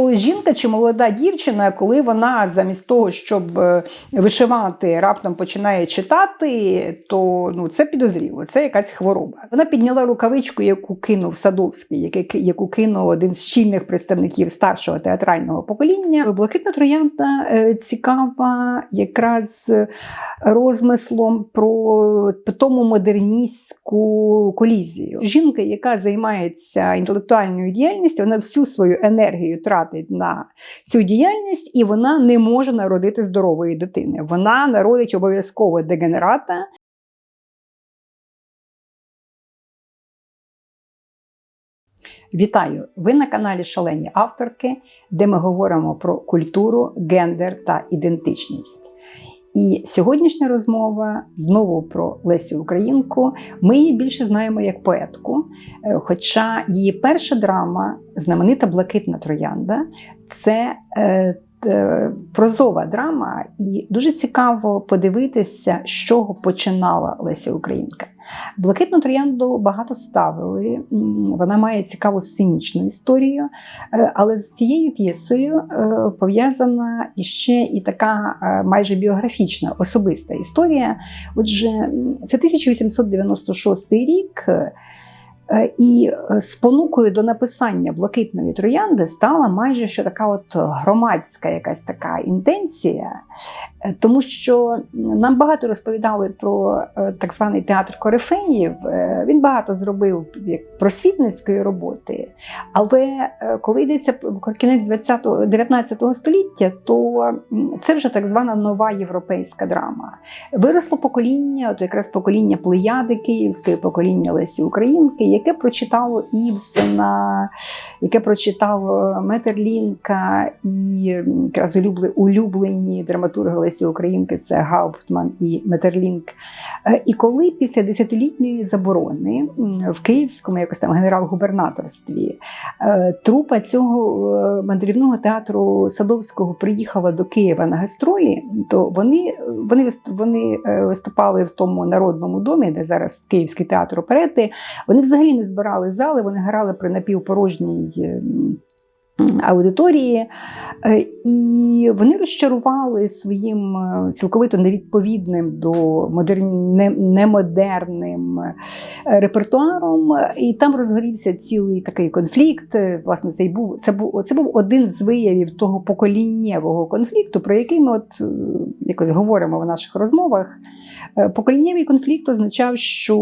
коли жінка чи молода дівчина, коли вона замість того, щоб е, вишивати, раптом починає читати, то ну це підозріло, це якась хвороба. Вона підняла рукавичку, яку кинув Садовський, яку, кинув один з чільних представників старшого театрального покоління. Блакитна троянда е, цікава якраз розмислом про тому модерністську колізію. Жінка, яка займається інтелектуальною діяльністю, вона всю свою енергію тратить на цю діяльність, і вона не може народити здорової дитини. Вона народить обов'язково дегенерата. Вітаю! Ви на каналі Шалені авторки, де ми говоримо про культуру, гендер та ідентичність. І сьогоднішня розмова знову про Лесю Українку. Ми її більше знаємо як поетку. Е, хоча її перша драма, знаменита Блакитна Троянда, це е, е, прозова драма, і дуже цікаво подивитися, з чого починала Леся Українка. Блакитну троянду багато ставили. Вона має цікаву сценічну історію, е, але з цією п'єсою е, пов'язана іще і така е, майже біографічна особиста історія. Отже, це 1896 рік. І спонукою до написання блакитної троянди стала майже що така от громадська якась така інтенція, тому що нам багато розповідали про так званий театр корифеїв. Він багато зробив як просвітницької роботи. Але коли йдеться про кінець 20 19 століття, то це вже так звана нова європейська драма. Виросло покоління, от якраз покоління Плеяди Київської, покоління Лесі Українки яке прочитало Ібсена, яке прочитало Метерлінка і якраз улюблені драматурги Лесі Українки це Гауптман і Метерлінк. Е, і коли після десятилітньої заборони в Київському якось там генерал-губернаторстві е, трупа цього е, мандрівного театру Садовського приїхала до Києва на гастролі, то вони вони, вони виступали в тому народному домі, де зараз Київський театр оперети. Вони взагалі не збирали зали, вони грали при напівпорожній аудиторії, е, і вони розчарували своїм е, цілковито невідповідним до модерн... немодерним е, репертуаром. І там розгорівся цілий такий конфлікт. Власне, це був це був це був один з виявів того поколіннєвого конфлікту, про який ми от якось говоримо в наших розмовах. Поколіннєвий конфлікт означав, що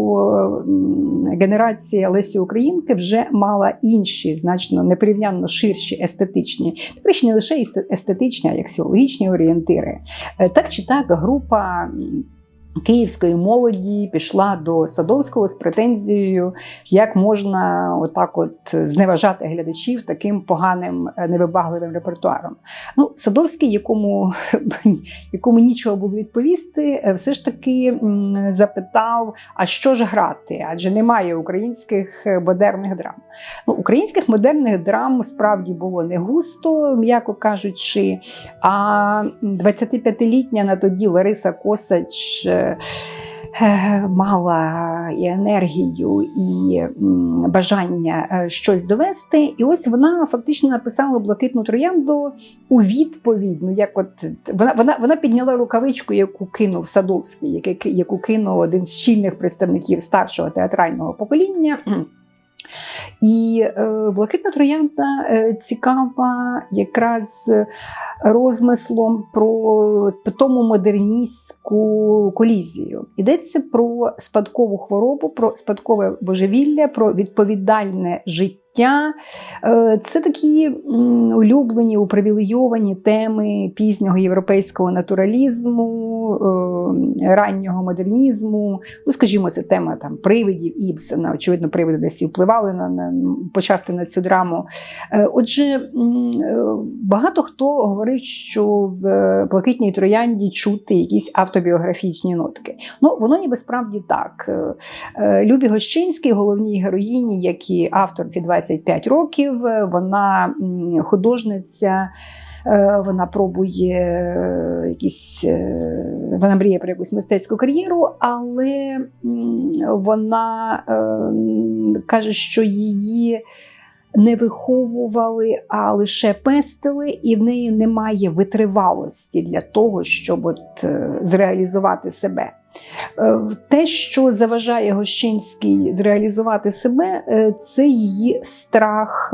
генерація Лесі Українки вже мала інші, значно непорівнянно ширші речі естетичні, тепер ще не лише естетичні, а як орієнтири. Е, так чи так, група Київської молоді пішла до Садовського з претензією, як можна отак от зневажати глядачів таким поганим е, невибагливим репертуаром. Ну, Садовський, якому якому нічого було відповісти, е, все ж таки запитав: а що ж грати? Адже немає українських е, модерних драм. Ну, Українських модерних драм справді було не густо, м'яко кажучи. А 25-літня на тоді Лариса Косач. Е, мала і енергію, і бажання е, щось довести. І ось вона фактично написала блакитну троянду у відповідь. Ну, як от Вона вона, вона підняла рукавичку, яку кинув Садовський, яку кинув один з чільних представників старшого театрального покоління. І е, блакитна троянда е, цікава якраз розмислом про тому модерністську колізію. Йдеться про спадкову хворобу, про спадкове божевілля, про відповідальне життя життя. Е, це такі улюблені, упривілейовані теми пізнього європейського натуралізму, е, раннього модернізму. Ну, скажімо, це тема там привидів Ібсена. Очевидно, привиди десь і впливали на, на почасти на цю драму. Е, отже, багато хто говорив, що в Блакитній Троянді чути якісь автобіографічні нотки. Ну, воно ніби справді так. Любі Гощинський, головній героїні, як і автор ці 20 25 років. Вона художниця. Е, вона пробує якісь, е, вона мріє про якусь мистецьку кар'єру, але вона е, каже, що її не виховували, а лише пестили, і в неї немає витривалості для того, щоб от зреалізувати себе. Е, те, що заважає Гощинській зреалізувати себе, е, це її страх.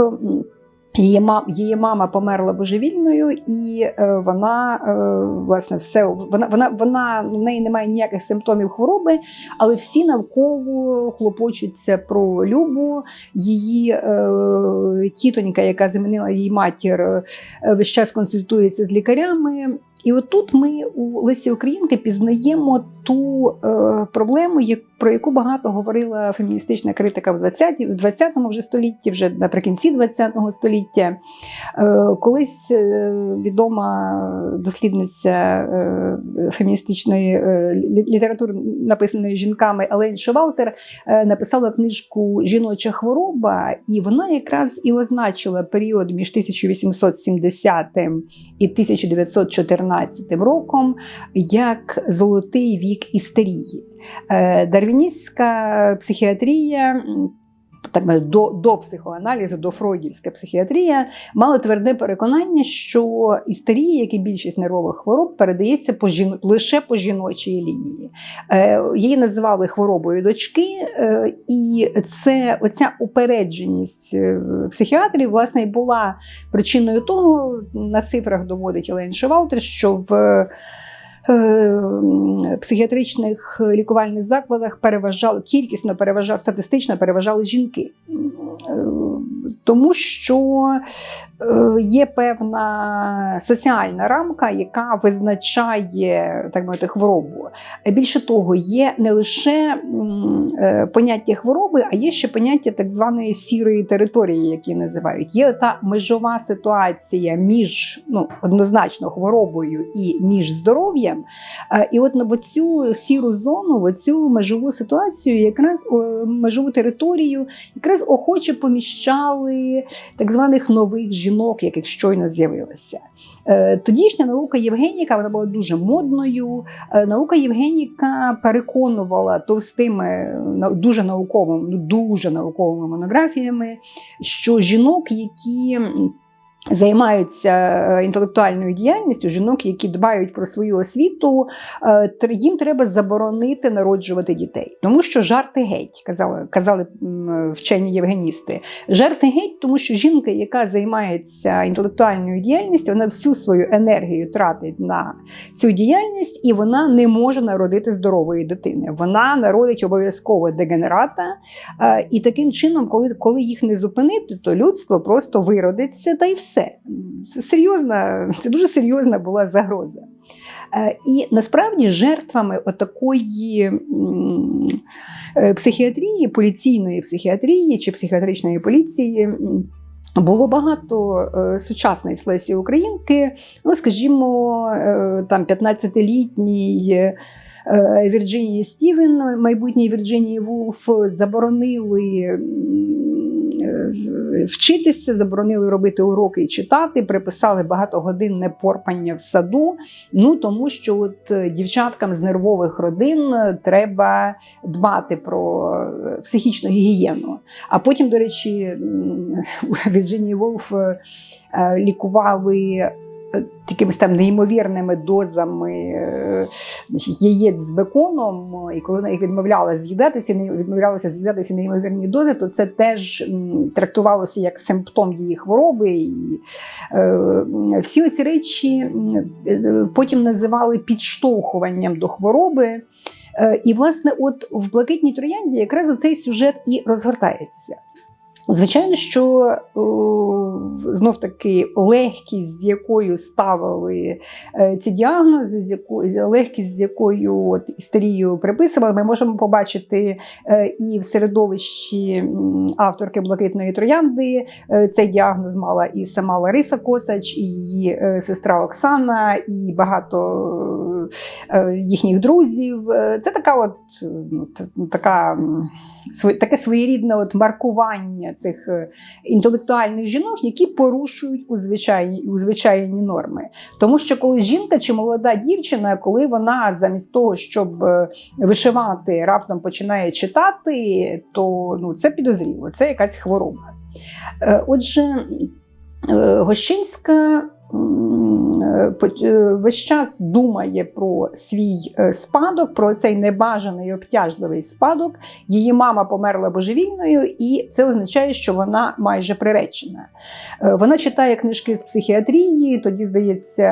Її мама, її мама померла божевільною, і е, вона власне все вона вона вона в неї немає ніяких симптомів хвороби, але всі навколо хлопочуться про любу. Її е, тітонька, яка замінила її матір, весь час консультується з лікарями. І отут ми у Лесі Українки пізнаємо ту е, проблему, як, про яку багато говорила феміністична критика в 20 в 20-му вже столітті, вже наприкінці 20-го століття. Е, колись е, відома дослідниця е, феміністичної е, літератури, написаної жінками Елен Шевалтер, е, написала книжку Жіноча хвороба, і вона якраз і означила період між 1870 і 1914 2017 роком як золотий вік істерії. Е, дарвіністська психіатрія. Так до до психоаналізу, до фройдівська психіатрія мала тверде переконання, що істерія, як і більшість нервових хвороб, передається по жіно, лише по жіночій лінії. Е, Її називали хворобою дочки, е, і це оця упередженість е, психіатрів власне і була причиною того, на цифрах доводить Елен Шевалтер, що в психіатричних лікувальних закладах переважали кількісно переважали, статистично переважали жінки. Е, тому що е, є певна соціальна рамка, яка визначає так мовити, хворобу. Більше того, є не лише поняття хвороби, а є ще поняття так званої сірої території, які називають. Є та межова ситуація між ну, однозначно хворобою і між здоров'ям проблем. І от в цю сіру зону, в цю межову ситуацію, якраз межову територію, якраз охоче поміщали так званих нових жінок, яких щойно з'явилися. Е, тодішня наука Євгеніка вона була дуже модною. Е, наука Євгеніка переконувала товстими, дуже науковими, дуже науковими монографіями, що жінок, які Займаються е, інтелектуальною діяльністю жінок, які дбають про свою освіту, е, їм треба заборонити народжувати дітей, тому що жарти геть, казали казали вчені євгеністи. Жарти геть, тому що жінка, яка займається інтелектуальною діяльністю, вона всю свою енергію тратить на цю діяльність, і вона не може народити здорової дитини. Вона народить обов'язково дегенерата. Е, і таким чином, коли, коли їх не зупинити, то людство просто виродиться та й все все. Серйозна, це дуже серйозна була загроза. Е, і насправді жертвами отакої е, психіатрії, поліційної психіатрії чи психіатричної поліції. Було багато е, сучасної Лесі Українки, ну, скажімо, там 15-літній Вірджинії Стівен, майбутній Вірджинії Вулф, заборонили вчитися, заборонили робити уроки і читати, приписали багатогодинне порпання в саду. Ну тому що от е, дівчаткам з нервових родин треба дбати про е, психічну гігієну. А потім, до речі, Вірджинії Волф е, лікували якимись там неймовірними дозами е, яєць з беконом, і коли вона їх відмовляла з'їдатися, відмовлялася з'їдатися неймовірні дози, то це теж трактувалося як симптом її хвороби. І е, Всі ці речі е, потім називали підштовхуванням до хвороби. І, власне, от в Блакитній Троянді якраз цей сюжет і розгортається. Звичайно, що знов таки легкість, з якою ставили е, ці діагнози, з якою легкість, з якою от істерію приписували, ми можемо побачити е, і в середовищі авторки Блакитної троянди е, цей діагноз мала і сама Лариса Косач, і її сестра Оксана, і багато е, їхніх друзів. Е, Це така от ну, така, таке своєрідне от маркування цих е, інтелектуальних жінок, які порушують у звичайні, норми. Тому що коли жінка чи молода дівчина, коли вона замість того, щоб е, вишивати, раптом починає читати, то ну, це підозріло, це якась хвороба. Е, Отже, Гощинська весь час думає про свій е, спадок, про цей небажаний обтяжливий спадок. Її мама померла божевільною, і це означає, що вона майже приречена. Е, Вона читає книжки з психіатрії, тоді, здається,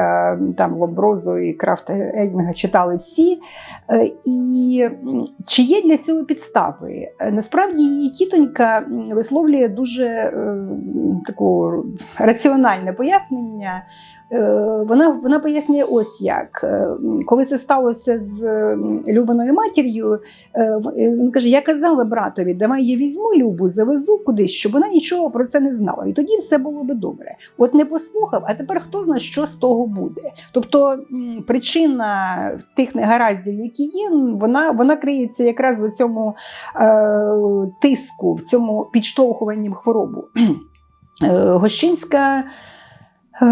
там Ломброзо і Крафта Едінга читали всі. Е, І чи є для цього підстави? Е, Насправді її тітонька висловлює дуже е, таку раціональне пояснення. Е, Вона, вона пояснює ось як. Е, Коли це сталося з Любиною матір'ю, е, е, він каже: Я казала братові, давай я візьму Любу, завезу кудись, щоб вона нічого про це не знала. І тоді все було би добре. От не послухав, а тепер хто знає, що з того буде. Тобто причина тих негараздів, які є, вона, вона криється якраз в цьому е, тиску, в цьому підштовхуванні в хворобу. Е, Гощинська е,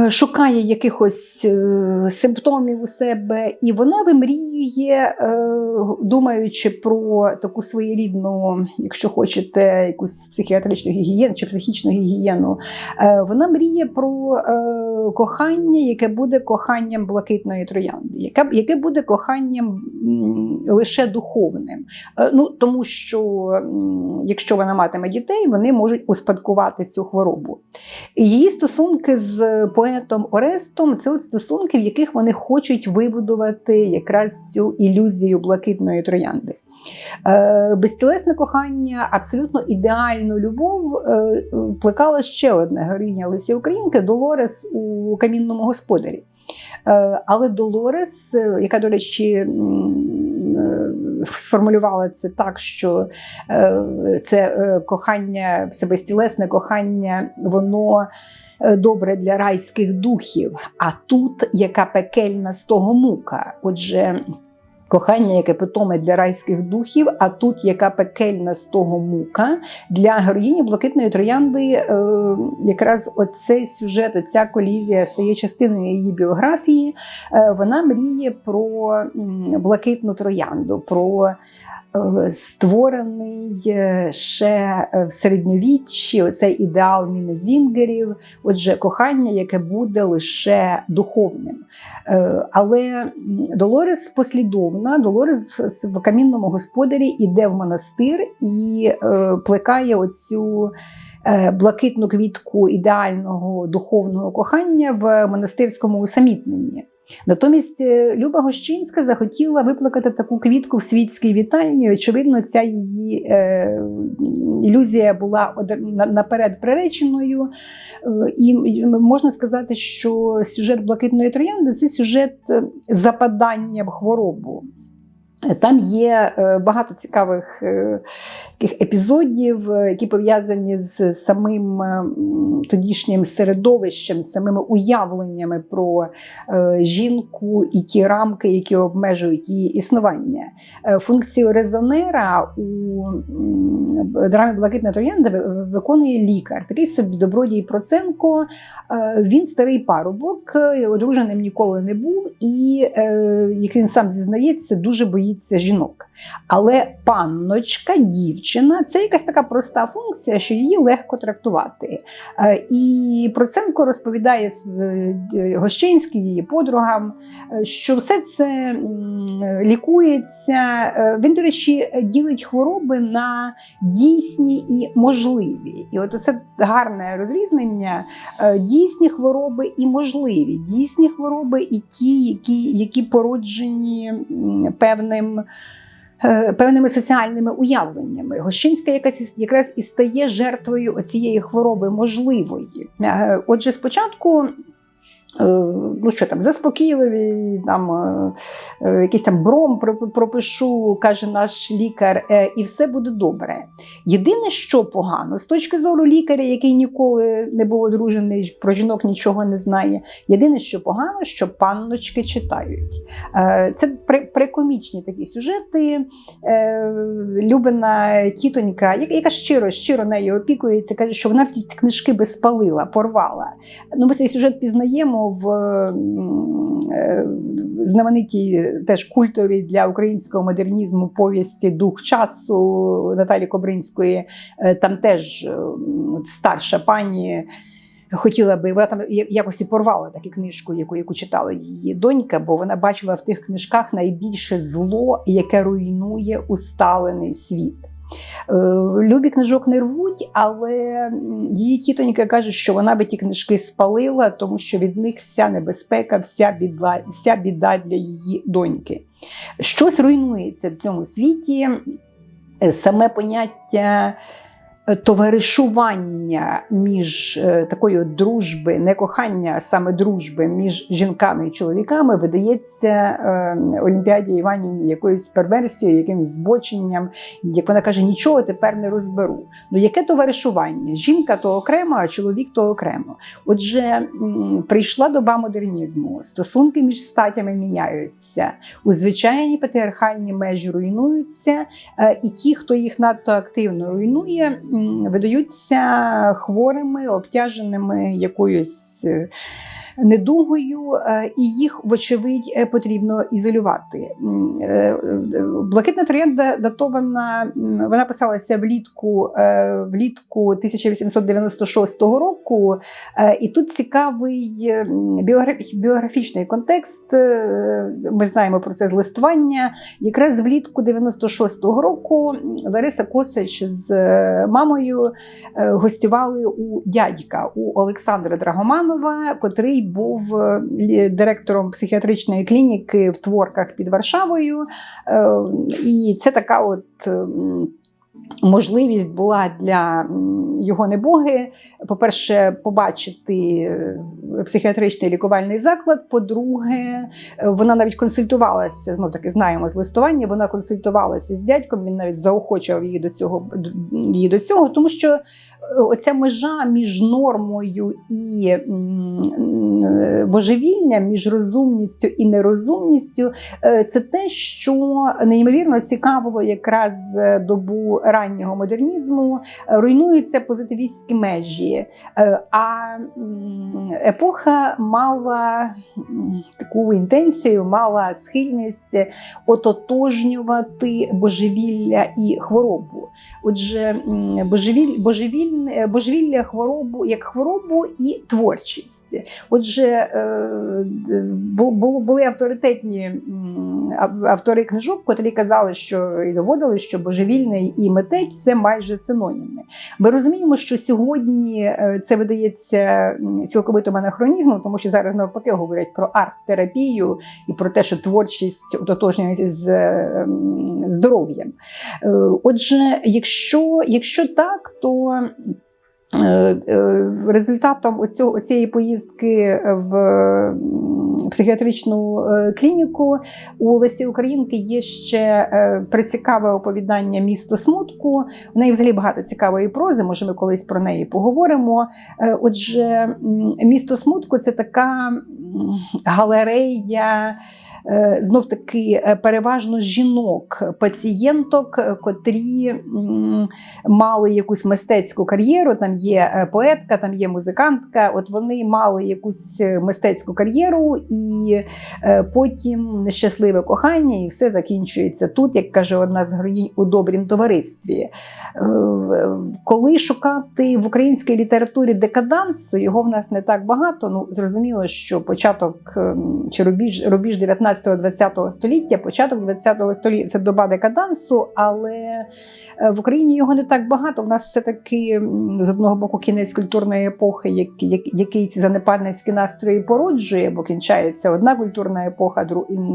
шукає якихось е, симптомів у себе, і вона вимріює, е, думаючи про таку своєрідну, якщо хочете, якусь психіатричну гігієну чи психічну гігієну. Е, Вона мріє про е, кохання, яке буде коханням блакитної троянди, яке, яке буде коханням лише духовним. Е, Ну, тому що якщо вона матиме дітей, вони можуть успадкувати цю хворобу. Її стосунки з поетом Орестом це от стосунки, в яких вони хочуть вибудувати якраз цю ілюзію блакитної троянди. Е, Безтілесне кохання, абсолютно ідеальну любов е, плекала ще одна героїня Лесі Українки Долорес у камінному господарі. Е, Але Долорес, яка, до речі, сформулювала це так, що це кохання, це безтілесне кохання, воно добре для райських духів. А тут яка пекельна з того мука. Отже, кохання, яке питоме для райських духів, а тут яка пекельна з того мука. Для героїні блакитної троянди е, якраз оцей сюжет, оця колізія стає частиною її біографії. Е, вона мріє про блакитну троянду, про е, створений е, ще в середньовіччі оцей ідеал мінезінгерів, отже, кохання, яке буде лише духовним. Е, Але Долорес послідовна, Долорес в камінному господарі іде в монастир і е, плекає оцю е, блакитну квітку ідеального духовного кохання в монастирському усамітненні. Натомість е, Люба Гощинська захотіла виплакати таку квітку в світській вітальні. Очевидно, ця її е, ілюзія була наперед приреченою. Е, І можна сказати, що сюжет блакитної троянди це сюжет е, западання в хворобу. Там є е, багато цікавих е, таких епізодів, е, які пов'язані з самим тодішнім середовищем, самими уявленнями про жінку і ті рамки, які обмежують її існування. Функцію резонера у драмі Блакитна Троянда виконує лікар, такий собі добродій Проценко. Він старий парубок, одруженим ніколи не був, і, як він сам зізнається, дуже боїться жінок. Але панночка, дівчина це якась така проста функція, що її легко трактувати. Е, І Проценко розповідає е, її подругам, е, що все це лікується. Він, до речі, ділить хвороби на дійсні і можливі. І от це гарне розрізнення дійсні хвороби і можливі. Дійсні хвороби і ті, які, які породжені певним. Е, Певними соціальними уявленнями. Гощинська якась якраз і стає жертвою цієї хвороби можливої. Е, Отже, спочатку ну що там, заспокійливі, там е, е, якийсь там бром пропишу, каже наш лікар, і все буде добре. Єдине, що погано, з точки зору лікаря, який ніколи не був одружений, про жінок нічого не знає. Єдине, що погано, що панночки читають. Це прикомічні такі сюжети. Любина тітонька, яка щиро щиро нею опікується, каже, що вона ті книжки би спалила, порвала. Ну, Ми цей сюжет пізнаємо в е, знаменитій теж культовій для українського модернізму повісті Дух часу Наталі Кобринської. Е, там теж е, старша пані. Хотіла би, вона там якось і порвала таку книжку, яку яку читала її донька, бо вона бачила в тих книжках найбільше зло, яке руйнує усталений світ. Е, любі книжок не рвуть, але її тітонька каже, що вона би ті книжки спалила, тому що від них вся небезпека, вся біда, вся біда для її доньки. Щось руйнується в цьому світі, е, саме поняття. Е, товаришування між е, такою дружби, не кохання, а саме дружби між жінками і чоловіками видається е, Олімпіаді Іванівні якоюсь перверсією, якимось збоченням, як вона каже, нічого тепер не розберу. Ну яке товаришування? Жінка то окремо, а чоловік то окремо. Отже, прийшла доба модернізму, стосунки між статями міняються, у звичайні патріархальні межі руйнуються, і ті, хто їх надто активно руйнує видаються хворими, обтяженими якоюсь е, недугою, е, і їх, вочевидь, е, потрібно ізолювати. Блакитна троянда датована, вона писалася влітку влітку 1896 року, і тут цікавий біографічний контекст. Ми знаємо про це з листування. Якраз влітку 96-го року Лариса Косич з мамою е, гостювали у дядька у Олександра Драгоманова, котрий був е, директором психіатричної клініки в Творках під Варшавою. Е, і це така от. Можливість була для його небоги, по-перше, побачити психіатричний лікувальний заклад. По-друге, вона навіть консультувалася, знов таки знаємо з листування. Вона консультувалася з дядьком. Він навіть заохочував її до цього її до цього, тому що оця межа між нормою і божевільням, між розумністю і нерозумністю е, це те, що неймовірно цікавило якраз добу раннього модернізму, руйнуються позитивістські межі. Е, а епоха мала таку інтенцію, мала схильність ототожнювати божевілля і хворобу. Отже, божевіль, божевіль Е, божевілля хворобу як хворобу і творчість. Отже, е, були авторитетні автори книжок, котрі казали, що і доводили, що божевільний і митець це майже синоніми. Ми розуміємо, що сьогодні е, це видається цілковитим анахронізмом, тому що зараз навпаки говорять про арт-терапію і про те, що творчість утотожнюється з здоров'ям. Отже, якщо, якщо так, то Е, е, результатом цієї поїздки в психіатричну е, клініку у Лесі Українки є ще прицікаве оповідання Місто смутку. У неї взагалі багато цікавої прози, може, ми колись про неї поговоримо. Отже, місто смутку це така галерея. Е, знов таки е, переважно жінок, пацієнток, е, котрі мали якусь мистецьку кар'єру. Там є поетка, там є музикантка. От вони мали якусь мистецьку кар'єру, і потім нещасливе кохання, і все закінчується тут, як каже одна з героїнь у добрім товаристві. Коли шукати в українській літературі декадансу, його в нас не так багато. Ну зрозуміло, що початок чи рубіж рубіж 19 19-20 століття, початок 20-го століття це доба декадансу, але е, в Україні його не так багато. У нас все-таки з одного боку кінець культурної епохи, як- як- який ці занепадницькі настрої породжує, бо кінчається одна культурна епоха,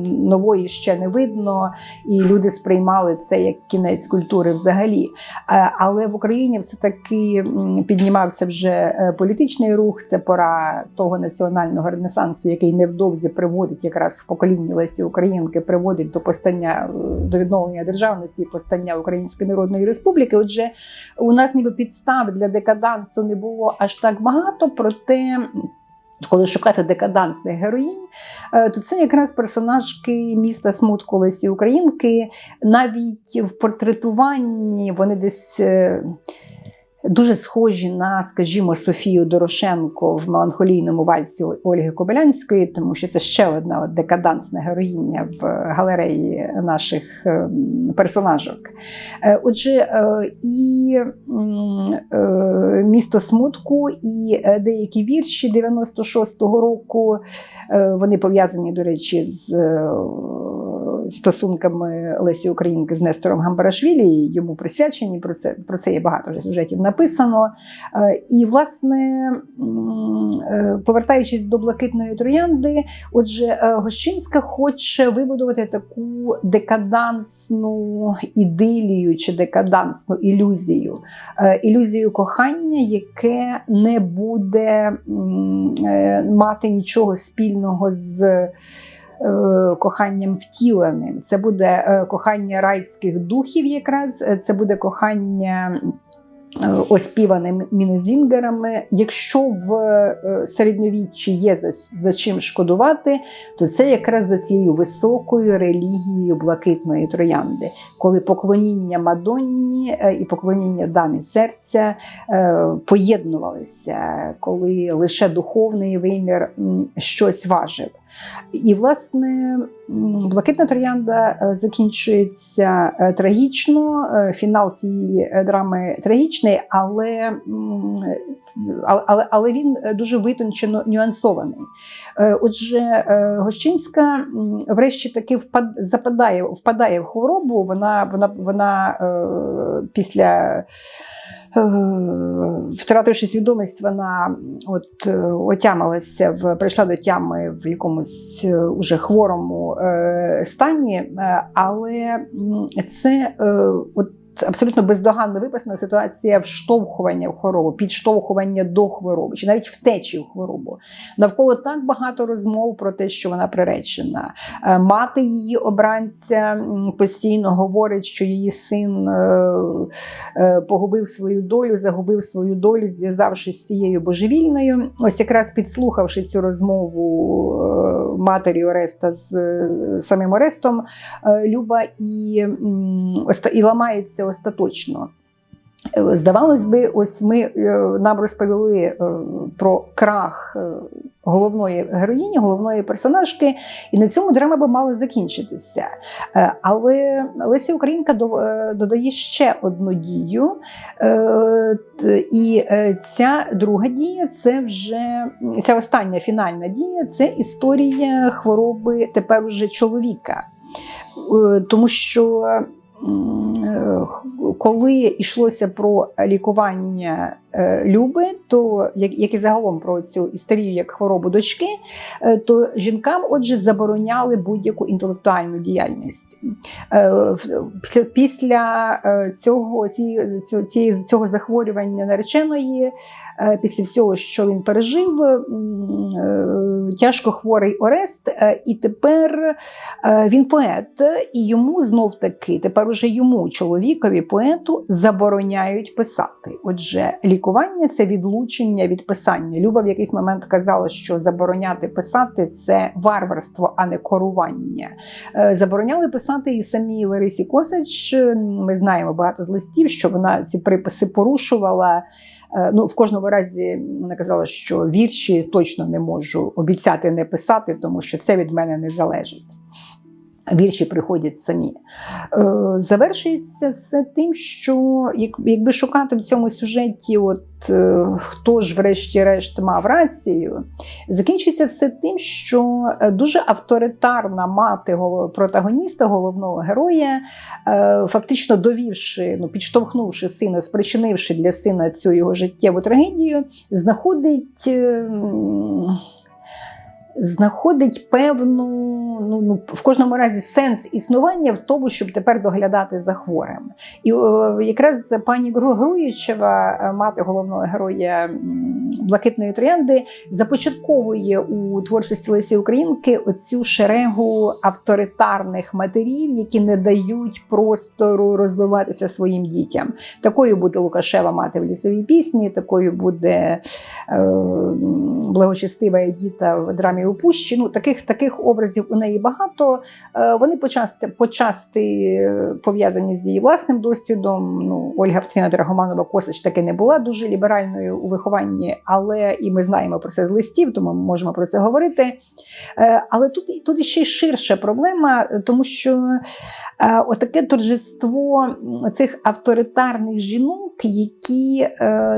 нової ще не видно, і люди сприймали це як кінець культури взагалі. Е, Але в Україні все-таки піднімався вже е, політичний рух. Це пора того національного ренесансу, який невдовзі приводить якраз в Лесі Українки, приводить до постання е, до відновлення державності і постання Української Народної Республіки. Отже, у нас ніби підстав для декадансу не було аж так багато, проте. Коли шукати декадансних героїнь, е, то це якраз персонажки міста смутку Лесі Українки. Навіть в портретуванні вони десь е, дуже схожі на, скажімо, Софію Дорошенко в меланхолійному вальсі Ольги Кобилянської, тому що це ще одна декадансна героїня в галереї наших е, персонажок. Е, Отже, е, і е, місто смутку, і деякі вірші 96-го року. Вони пов'язані, до речі, з стосунками Лесі Українки з Нестором Гамбарашвілі. Йому присвячені про це про це є багато вже сюжетів написано. Е, І, власне, е, повертаючись до блакитної троянди, отже, е, Гощинська хоче вибудувати таку декадансну ідилію чи декадансну ілюзію, ілюзію кохання, яке не буде мати нічого спільного з. Е, Коханням втіленим. Це буде е, кохання райських духів, якраз е, це буде кохання оспіване мінезінгерами. Якщо в середньовіччі є за, за чим шкодувати, то це якраз за цією високою релігією блакитної троянди, коли поклоніння Мадонні і поклоніння дамі серця поєднувалися, коли лише духовний вимір щось важив. І, власне, блакитна троянда е, закінчується е, трагічно. е, Фінал цієї драми трагічний, але, але, але, він дуже витончено нюансований. Отже, Гощинська врешті таки впад, западає, впадає в хворобу. Вона, вона, вона після. Е, Втративши свідомість, вона от е, отямилася в прийшла до тями в якомусь е, уже хворому стані, але це от. Абсолютно бездоганно виписана ситуація вштовхування в хворобу, підштовхування до хвороби, чи навіть втечі в хворобу. Навколо так багато розмов про те, що вона приречена. Е, Мати її обранця постійно говорить, що її син е, е, погубив свою долю, загубив свою долю, зв'язавшись з цією божевільною. Ось якраз підслухавши цю розмову матері Ореста з самим Орестом, Люба і, і ламається остаточно. Е, Здавалось би, ось ми е, нам розповіли е, про крах головної героїні, головної персонажки, і на цьому драма би мала закінчитися. Але Леся Українка додає ще одну дію. І ця друга дія це вже ця остання фінальна дія це історія хвороби тепер уже чоловіка. Тому що коли йшлося про лікування е, Люби, то як, і загалом про цю історію як хворобу дочки, е, то жінкам, отже, забороняли будь-яку інтелектуальну діяльність. Е, Після, після е, цього, цього, цієї- цього захворювання нареченої, е, після всього, що він пережив, е, тяжко хворий Орест, е, і тепер е, він поет, і йому знов таки, тепер уже йому, чоловікові, поету, забороняють писати. Отже, лікування це відлучення від писання. Люба в якийсь момент казала, що забороняти писати це варварство, а не корування. Е, Забороняли писати і самій Ларисі Косач. Ми знаємо багато з листів, що вона ці приписи порушувала. Е, Ну, в кожному разі вона казала, що вірші точно не можу обіцяти не писати, тому що це від мене не залежить. Вірші приходять самі. Е, Завершується все тим, що якби шукати в цьому сюжеті, от е, хто ж, врешті-решт, мав рацію, закінчується все тим, що е, дуже авторитарна мати протагоніста, головного героя, фактично довівши, ну, підштовхнувши сина, спричинивши для сина цю його життєву трагедію, знаходить. Знаходить певну, ну, ну в кожному разі сенс існування в тому, щоб тепер доглядати за хворим. І о, якраз пані Гру- Груєчева, е, мати головного героя Блакитної троянди, започатковує у творчості Лесі Українки оцю шерегу авторитарних матерів, які не дають простору розвиватися своїм дітям. Такою буде Лукашева мати в лісовій пісні, такою буде е, благочестива Едіта в драмі у пущі. Ну, таких, таких образів у неї багато. Е, вони почасти, почасти е, пов'язані з її власним досвідом. Ну, Ольга Петрівна Драгоманова Косач таки не була дуже ліберальною у вихованні, але і ми знаємо про це з листів, тому ми можемо про це говорити. Е, Але тут, тут ще й ширша проблема, тому що отаке торжество цих авторитарних жінок, які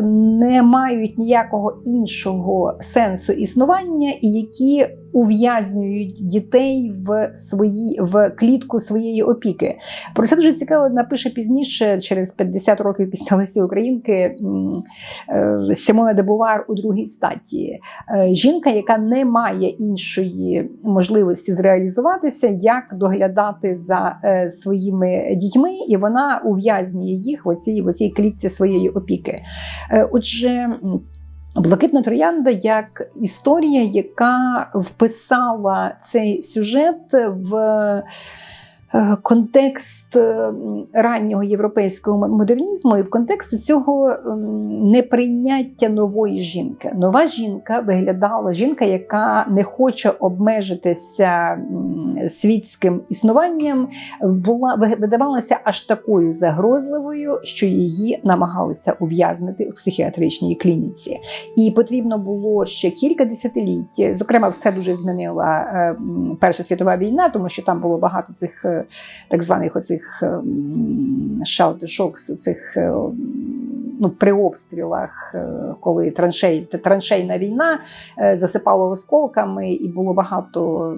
не мають ніякого іншого сенсу існування, і які ув'язнюють дітей в свої в клітку своєї опіки. Про це дуже цікаво напише пізніше, через 50 років після Лесі Українки е, Сімона де Бувар у другій статті. Е, Жінка, яка не має іншої можливості зреалізуватися, як доглядати за е, своїми дітьми, і вона ув'язнює їх в оцій клітці своєї опіки. Отже. Блакитна троянда як історія, яка вписала цей сюжет в контекст е, раннього європейського модернізму і в контекст цього ем, неприйняття нової жінки. Нова жінка виглядала жінка, яка не хоче обмежитися світським існуванням, була видавалася аж такою загрозливою, що її намагалися ув'язнити у психіатричній клініці. І потрібно було ще кілька десятиліть. Зокрема, все дуже змінила е, Перша світова війна, тому що там було багато цих е, так званих оцих шаутишокс, цих е, ну, при обстрілах, е, коли траншей, траншейна війна засипала засипало осколками, і було багато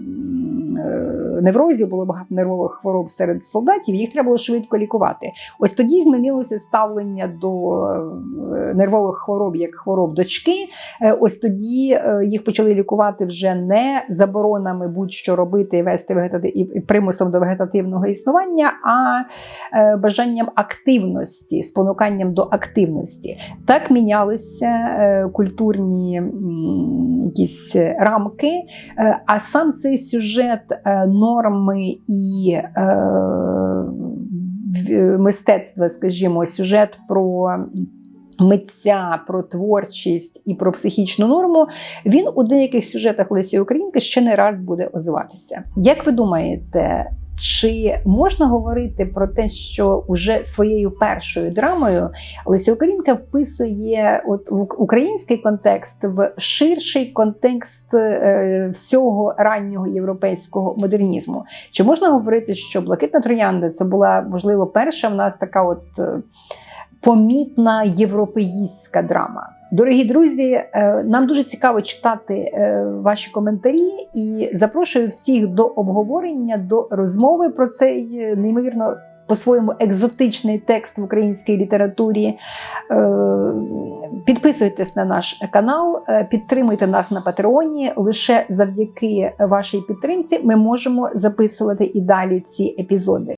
е, неврозів, було багато нервових хвороб серед солдатів. Їх треба було швидко лікувати. Ось тоді змінилося ставлення до е, нервових хвороб як хвороб дочки. Е, Ось тоді е, їх почали лікувати вже не заборонами будь-що робити і вести вегетати і примусом до вегетативного існування, а бажанням активності, спонуканням до активності. Так мінялися культурні якісь рамки, а сам цей сюжет норми і е, мистецтва, скажімо, сюжет про. Митця про творчість і про психічну норму він у деяких сюжетах Лесі Українки ще не раз буде озиватися. Як ви думаєте, чи можна говорити про те, що уже своєю першою драмою Леся Українка вписує от в український контекст в ширший контекст е, всього раннього європейського модернізму? Чи можна говорити, що Блакитна троянда це була можливо перша в нас така от е, помітна європеїстська драма? Дорогі друзі, е, нам дуже цікаво читати е, ваші коментарі і запрошую всіх до обговорення, до розмови про цей е, неймовірно по-своєму екзотичний текст в українській літературі. Підписуйтесь на наш канал, підтримуйте нас на Патреоні. Лише завдяки вашій підтримці ми можемо записувати і далі ці епізоди.